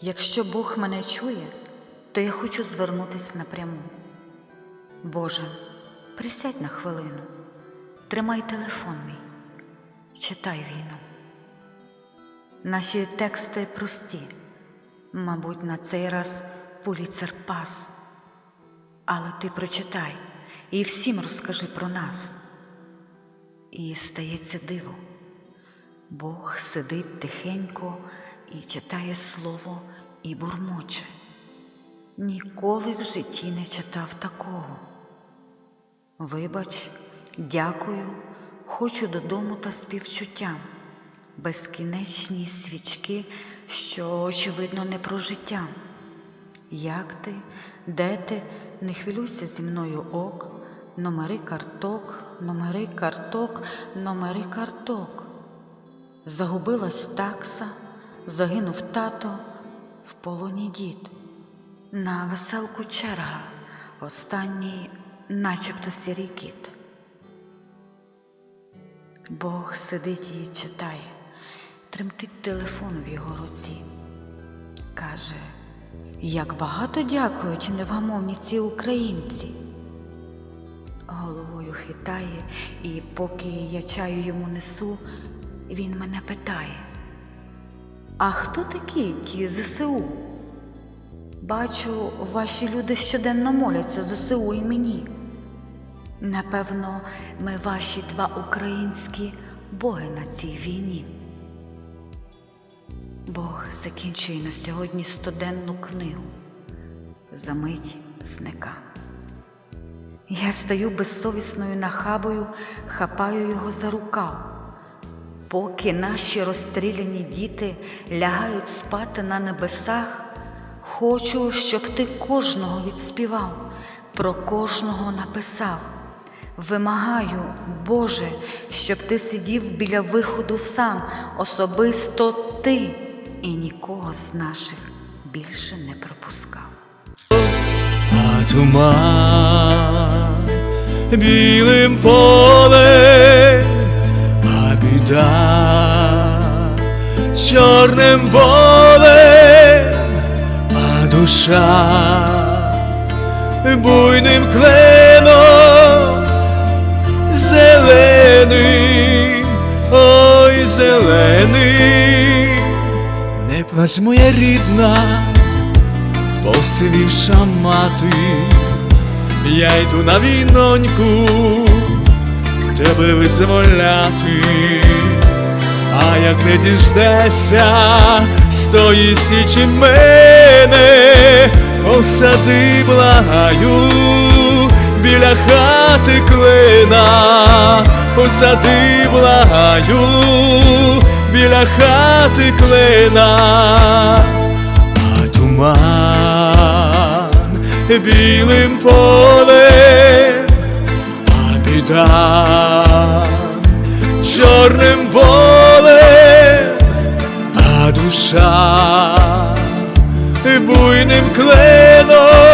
Якщо Бог мене чує, то я хочу звернутися напряму. Боже, присядь на хвилину, тримай телефон мій, читай війну. Наші тексти прості, мабуть, на цей раз пуліцер пас. Але ти прочитай і всім розкажи про нас. І стається диво. Бог сидить тихенько і читає слово і бурмоче. Ніколи в житті не читав такого. Вибач, дякую, хочу додому та співчуттям, безкінечні свічки, що, очевидно, не про життя. Як ти, де ти, не хвилюйся зі мною ок, номери карток, номери карток, номери карток. Загубилась такса, загинув тато, в полоні дід. На веселку черга, останній, начебто сірий кіт. Бог сидить і читає, тремтить телефон в його руці. Каже, як багато дякують невгамовні ці українці. Головою хитає, і поки я чаю йому несу, він мене питає: А хто такі ті ЗСУ? Бачу, ваші люди щоденно моляться ЗСУ і мені. Напевно, ми ваші два українські боги на цій війні. Бог закінчує на сьогодні стоденну книгу. Замить зника. Я стаю безсовісною нахабою, хапаю його за рукав. Поки наші розстріляні діти лягають спати на небесах, хочу, щоб ти кожного відспівав, про кожного написав. Вимагаю, Боже, щоб ти сидів біля виходу сам, особисто ти, і нікого з наших більше не пропускав. А туман білим полем, а біда чорним болем, а душа буйним кленом, зелений, ой, зелений, не плач моя рідна посивівша мати, я йду на війноньку, тебе визволяти, а як не діждешся з тої січі мене, посади, благаю, біля хати клина, посади, благаю, біля хати клина. А туман білим полем, біда чорним болем, а душа буйним кленом,